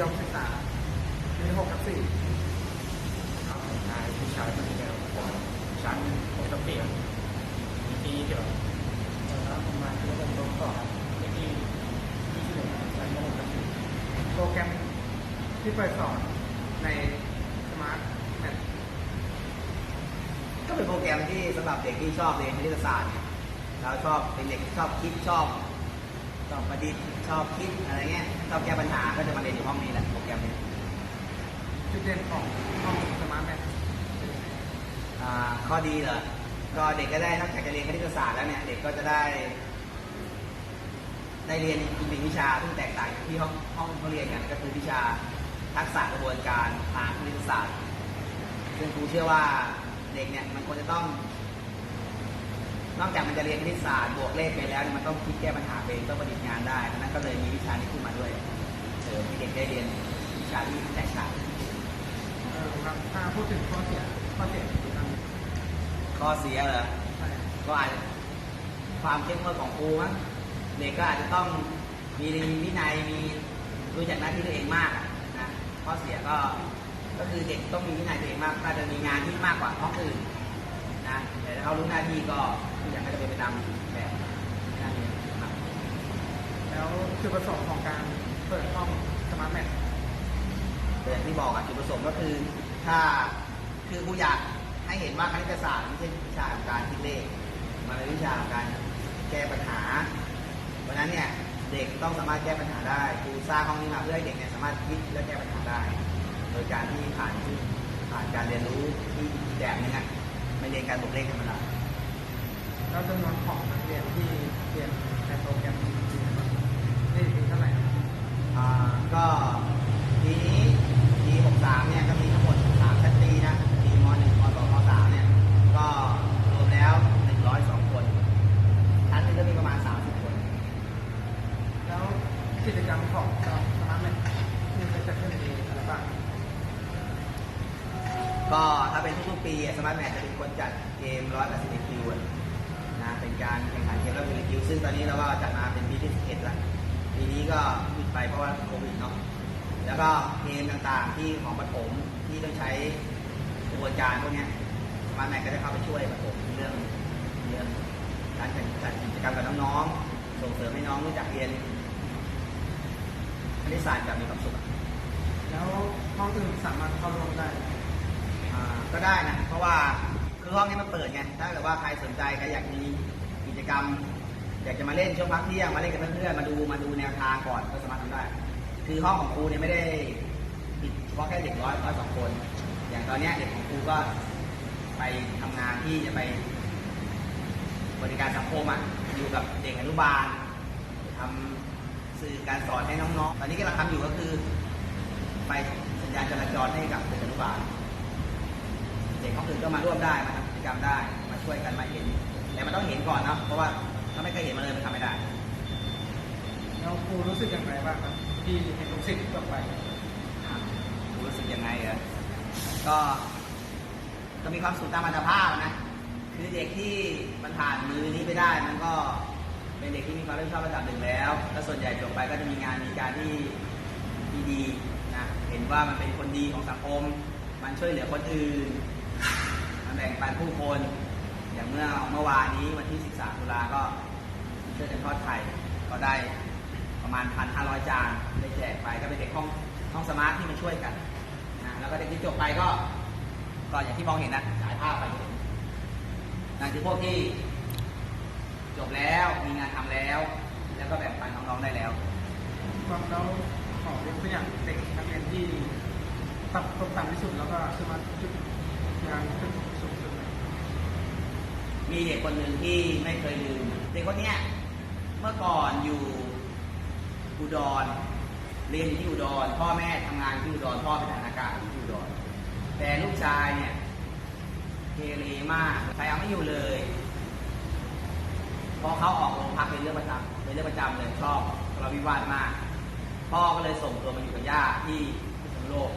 ยมศึกษาปีหกกับสี่ครับนายผู้ชายคนนี้เนี่ยผมชั้นปกติมีที่เดียวแล้วผมมาที่ผมโดนต่อในปีที่สิบเอ็ดชั้นมหกกับสี่โปรแกรมที่เปิดสอนในสมาร์ทแมทก็เป็นโปรแกรมที่สำหรับเด็กที่ชอบเรียนคณิตศาสตร์แล้วชอบเป็นเด็กที่ชอบคิดชอบ ชอบประดิษฐ์ชอบคิดอะไรเงี้ยชอบแก้ปัญหาก็จะมาเรียนอยู่ห้องนี้แหละโปรแกรมนี้จุดเด่นของห้องสมาร์ทแมทอ่าข้อดีเหรอก็เด็กก็ได้นอกจากจะเรียนคณิตศาสตร์แล้วเนี่ยเด็กก็จะได้ ได้เรียนอีกหนึ่งวิชาซึ่งแตกต่างจากที่ห้องห้องเขาเรียนกันก็คือวิชาทักษะกระบวนการทางคณิตศาสตร์ซึ่งครูเชื่อว่าเด็กเนี่ยมันควรจะต้อง นอกจากมันจะเรียนคณิตศาสตร์บวกเลขไปแล้วเนี่ยมันต้องคิดแก้ปัญหาเองต้องประดิษฐ์งานได้ดังนั้นก็เลยมีวิชานี้ขึ้นมาด้วยเสริมให้เด็กได้เรียนวิชาที่แตกต่างเออครับถ้าพูดถึงข้อเสียข้อเสียคือทางข้อเสียเหรอใช่ก็อาจจะความเข้มงวดของครูมั้งเด็กก็อาจจะต้องมีวินัยมีรู้จักหน้าที่ตัวเองมากอะนะข้อเสียก็ก็คือเด็กต้องมีวินัยตัวเองมากก็จะมีงานที่มากกว่าห้องอื่น นะแต่ถ้าเขารู้หน้าที่ก็ทุกอย่างก็จะเป็นไปตามแบบหน้าที่ครับแล้วจุดประสงค์ของการเปิดห้องสมาร์ทแมทแต่อย่างที่บอกอะจุดประสงค์ก็คือ ถ้าคือครูอยากให้เห็นว่าคณิตศาสตร์ไม่ใช่วิชาของการคิดเลข มันเป็นวิชาของการแก้ปัญหา เพราะฉะนั้นเนี่ยเด็กต้องสามารถแก้ปัญหาได้ครูสร้างห้องนี้มาเพื่อให้เด็กเนี่ยสามารถคิดและแก้ปัญหาได้ โดยการที่ผ่านที่ผ่านการเรียนรู้ที่อีกแบบนึงอะ ไม่เรียนการบวกเลขธรรมดาแล้วจำนวนของนักเรียนที่เรียนในโปรแกรมนี้นะครับนี่เป็นเท่าไหร่ครับอ่าก็ปีนี้ปี63เนี่ยก็มีทั้งหมด3ชั้นปีนะปีม .1 ม .2 ม .3 เนี่ยก็รวมแล้ว 102 คนชั้นหนึงก็มีประมาณ 30 คน แล้วกิจกรรมของสมาร์ทแมทที่จะจัดขึ้นในอะไรบ้าง ก็ถ้าเป็นทุกๆปีสมาร์ทแมท จะเป็นคนจัดเกม180คิวนะเป็นการแข่งขันเกม180คิวซึ่งตอนนี้เราก็จัดมาเป็นปีที่11แล้วปีนี้ก็หยุดไปเพราะว่าโควิดเนาะแล้วก็เกมต่างๆที่ของปฐมที่ต้องใช้กระบวนการพวกเนี้ยสมาร์ทแมทก็จะเข้าไปช่วยปฐมเรื่องเรื่องการจัดกิจกรรมกับน้องๆส่งเสริมให้น้องรู้จักเรียนคณิตศาสตร์แบบมีความสุขแล้วห้องอื่นสามารถเข้าร่วมได้ไหมอ่าก็ได้นะเพราะว่า คือห้องนี้มันเปิดไง ถ้าเกิดว่าใครสนใจใครอยากมีกิจกรรม อยากจะมาเล่นช่วงพักเที่ยงมาเล่นกับเพื่อนๆมาดูมาดูแนวทางก่อนก็สามารถทำได้ คือห้องของครูเนี่ยไม่ได้ปิดเฉพาะแค่เด็กร้อยร้อยสองคน อย่างตอนเนี้ยเด็กของครูก็ไปทำงานที่จะไป บริการสังคมอะอยู่กับเด็กอนุบาลทำสื่อการสอนให้น้องๆ ตอนนี้กำลังทำอยู่ก็คือไปสัญญาณจราจรให้กับเด็กอนุบาล เด็กห้องอื่นก็มาร่วมได้มา จกรรมได้มาช่วยกันมาเห็น แต่มันต้องเห็นก่อนเนาะเพราะว่าถ้าไม่เคยเห็นมาเลยมันทำไม่ได้แล้วครูรู้สึกอย่างไรบ้างครับที่เห็นลูกศิษย์จบไปรู้สึกยังไงเหรอก็ก็มีความสุขตามอัตภาพนะคือเด็กที่มันผ่านมือนี้ไปได้ มันก็เป็นเด็กที่มีความรับผิดชอบระดับหนึ่งแล้วแล้วส่วนใหญ่จบไปก็จะมีงานมีการที่ที่ดีนะเห็นว่ามันเป็นคนดีของสังคม มันช่วยเหลือคนอื่น มันแบ่งปันผู้คน อย่างเมื่อเมื่อวานนี้วันที่ 13 ตุลาก็ช่วยกันทอดไข่ก็ได้ประมาณ 1,500 จานได้แจกไปก็เป็นเด็กห้องห้องสมาร์ทที่มาช่วยกันนะแล้วก็เด็กที่จบไปก็ก็อย่างที่มองเห็นนะฉายภาพไปเห็นนั่นคือพวกที่จบแล้วมีงานทำแล้ว แล้วก็แบ่งปันน้องๆได้แล้วความแล้วขอยกตัวอย่างเด็กนักเรียนที่ตับตกต่ำที่สุดแล้วก็สมารถจุดงานขึ้นสูงสุดเลย มีเด็กคนหนึ่งที่ไม่เคยลืมเด็กคนเนี้ยเมื่อก่อนอยู่อุดรเรียนที่อุดร พ่อแม่ทำงานที่อุดรพ่อเป็นทหารอากาศอยู่ที่อุดร แต่ลูกชายเนี่ยเกเรมากใครเอาไม่อยู่เลยพอเขาออกโรงพักเป็นเรื่องประจำเป็นเรื่องประจำเลยชอบทะเลาวิวาทมาก พ่อก็เลยส่งตัวมาอยู่กับย่าที่พิษณุโลก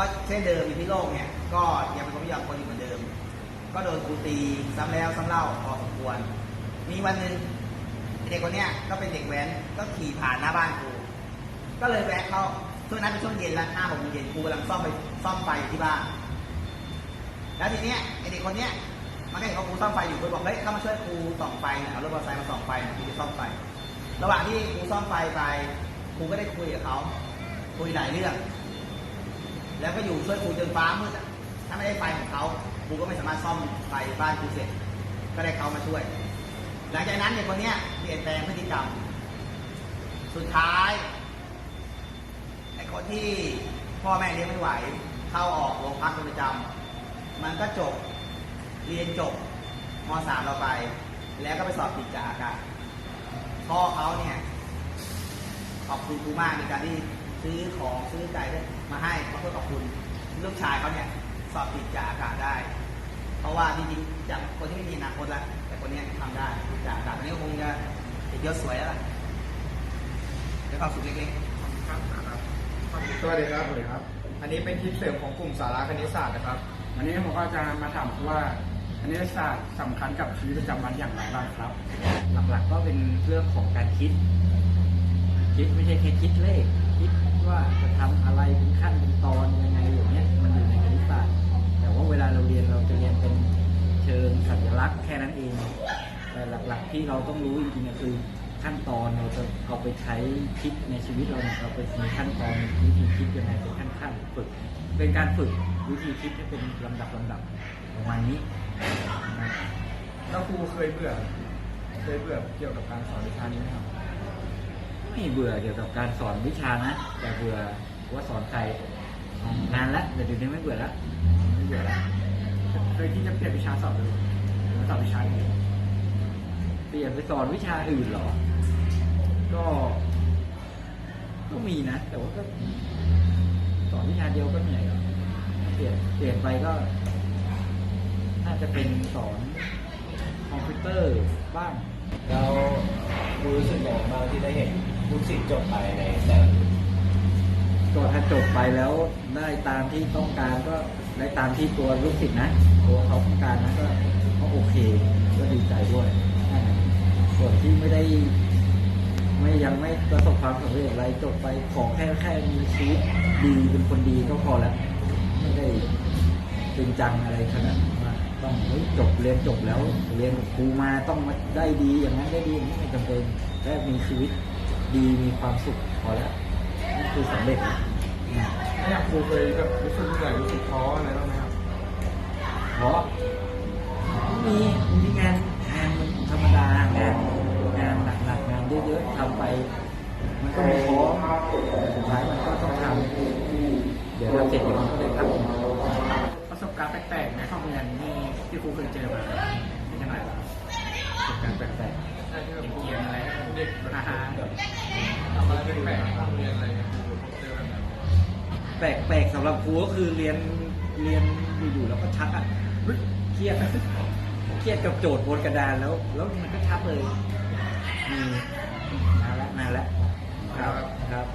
ก็เช่นเดิมอยู่ที่โลกเนี่ย ก็ยังเป็นคนไม่ยอมคนอยู่เหมือนเดิม ก็โดนครูตีซ้ำแล้วซ้ำเล่าพอสมควร มีวันหนึ่งเด็กคนเนี้ยก็เป็นเด็กแว้นก็ขี่ผ่านหน้าบ้านครูก็เลยแวะเข้าช่วงนั้นเป็นช่วงเย็นละห้าหกโมงเย็นครูกำลังซ่อมไปซ่อมไฟอยู่ที่บ้านแล้วทีเนี้ยไอเด็กคนเนี้ยมันก็เห็นว่าครูซ่อมไฟอยู่ครูบอกเฮ้ยเข้ามาช่วยครูส่องไฟหน่ยเอารถมอเตอร์ไซค์มาส่องไฟหน่อยครูจะซ่อมไฟ ระหว่างที่ครูซ่อมไฟไปครูก็ได้คุยกับเขาคุยหลายเรื่อง แล้วก็อยู่ช่วยครูจนฟ้ามืดถ้าไม่ได้ไฟของเขาครูก็ไม่สามารถซ่อมไฟบ้านครูเสร็จ ก็ได้เขามาช่วย หลังจากนั้นเด็กคนเนี้ยเปลี่ยนแปลงพฤติกรรม สุดท้ายไอ้คนที่พ่อแม่เลี้ยงไม่ไหว เข้าออกโรงพักเป็นประจำมันก็จบเรียนจบมสามเราไป แล้วก็ไปสอบติดจากอากาศพ่อเขาเนี่ยขอบคุณครูมากในการที่ซื้อของซื้อใจได้ มาให้เพื่อขอบคุณลูกชายเขาเนี่ยสอบติดจากอากาศได้ เพราะว่าจริงๆจากคนที่ไม่มีอนาคตแล้วแต่คนเนี้ยทำได้ติดจากอากาศตอนนี้ก็คงจะติดยศสวยแล้วล่ะด้วยความสุขเล็กๆครับครับสวัสดีครับสวัสดีครับ อันนี้เป็นคลิปเสริมของกลุ่มสาระคณิตศาสตร์นะครับวันนี้ผมก็จะมาถามว่าคณิตศาสตร์สำคัญกับชีวิตประจำวันอย่างไรบ้างครับ หลักๆก็เป็นเรื่องของการคิด คิดไม่ใช่แค่คิดเลขคิด ว่าจะทำอะไรเป็นขั้นเป็นตอนยังไงอย่างเงี้ยมันอยู่ในคณิตศาสตร์แต่ว่าเวลาเราเรียนเราจะเรียนเป็นเชิงสัญลักษณ์แค่นั้นเอง แต่หลักๆที่เราต้องรู้จริงๆก็คือขั้นตอนเราจะเอาไปใช้คิดในชีวิตเราเนี่ยเราไปมีขั้นตอนวิธีคิดยังไงเป็นขั้นๆฝึก เป็นการฝึกวิธีคิดให้เป็นลำดับลำดับประมาณนี้แล้วครูเคยเบื่อเคยเบื่อเกี่ยวกับการสอนวิชานี้ไหมครับ ไม่เบื่อเกี่ยวกับการสอนวิชานะแต่เบื่อว่าสอนใครนานแล้วแต่เดี๋ยวนี้ไม่เบื่อแล้วไม่เบื่อแล้วเคยที่จะเปลี่ยนวิชาสอบเลยสอบวิชาอื่นเปลี่ยนไปสอนวิชาอื่นเหรอ ก็ ก็มีนะ แต่ว่าก็สอนวิชาเดียวก็เหนื่อยแล้วเปลี่ยนเปลี่ยนไปก็ น่าจะเป็นสอนคอมพิวเตอร์บ้าง แล้วครูรู้สึกอย่างไรบ้างที่ได้เห็น ลูกศิษย์จบไปในแต่ก็ถ้าจบไปแล้วได้ตามที่ต้องการก็ได้ตามที่ตัวลูกศิษย์นะตัวเขาต้องการนะก็ก็โอเค ก็ดีใจด้วย ส่วนที่ไม่ได้ ไม่ยังไม่ประสบความสำเร็จอะไรจบไปขอแค่แค่มีชีวิตดีเป็นคนดีก็พอแล้ว ไม่ได้จริงจังอะไรขนาดนั้นว่าต้องจบเรียนจบแล้วเรียนครูมาต้องมาได้ดีอย่างนั้นได้ดีอย่างนี้ไม่จำเป็นแค่มีชีวิต ดีมีความสุขพอแล้วนี่คือสำเร็จแล้วอืมถ้าอย่างครูเคยแบบรู้สึกเหนื่อยรู้สึกท้ออะไรบ้างไหมครับเพราะมีมีงานงานมันธรรมดางานงานหนักๆงานเยอะๆทำไป มันก็มีท้อแต่สุดท้ายมันก็ต้องทำเดี๋ยวทำเสร็จเดี๋ยวมันก็ได้พักประสบการณ์แปลกๆในห้องเรียนนี่ที่ครูเคยเจอมาเป็นยังไงบ้างประสบการณ์แปลก ใช่ที่แบบครูเกียนอะไรเด็กอาหารทำอะไรแปลกๆเรียนอะไรเงี้ยครูเจอแบบแปลกๆสำหรับครูก็คือเรียนเรียนอยู่ๆแล้วก็ชักอะเครียดอะเครียดกับโจทย์บนกระดานแล้ว แล้วมันก็ชักเลยมีนานแล้วนานแล้วครับครับ